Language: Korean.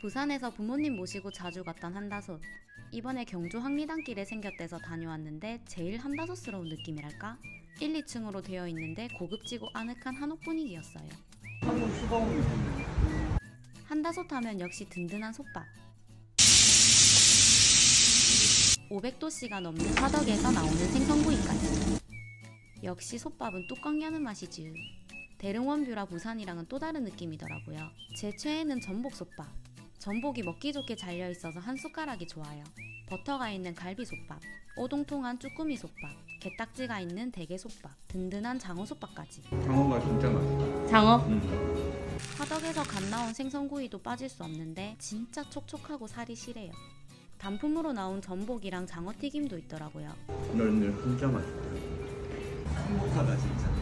부산에서 부모님 모시고 자주 갔던 한다솥. 이번에 경주 황리단길에 생겼대서 다녀왔는데 제일 한다솥스러운 느낌이랄까? 1, 2층으로 되어 있는데 고급지고 아늑한 한옥 분위기였어요. 한다솥 하면 역시 든든한 솥밥. 500도씨가 넘는 화덕에서 나오는 생선구이까지. 역시 솥밥은 뚜껑 여는 맛이지. 대릉원뷰라 부산이랑은 또 다른 느낌이더라고요. 제 최애는 전복솥밥. 전복이 먹기 좋게 잘려 있어서 한 숟가락이 좋아요. 버터가 있는 갈비솥밥, 오동통한 쭈꾸미 솥밥, 게딱지가 있는 대게솥밥, 든든한 장어솥밥까지. 장어가 진짜 맛있다. 장어? 음. 화덕에서 갓 나온 생선구이도 빠질 수 없는데 진짜 촉촉하고 살이 실해요. 단품으로 나온 전복이랑 장어튀김도 있더라고요. 널널 진짜 맛있다. 행복하다 진짜.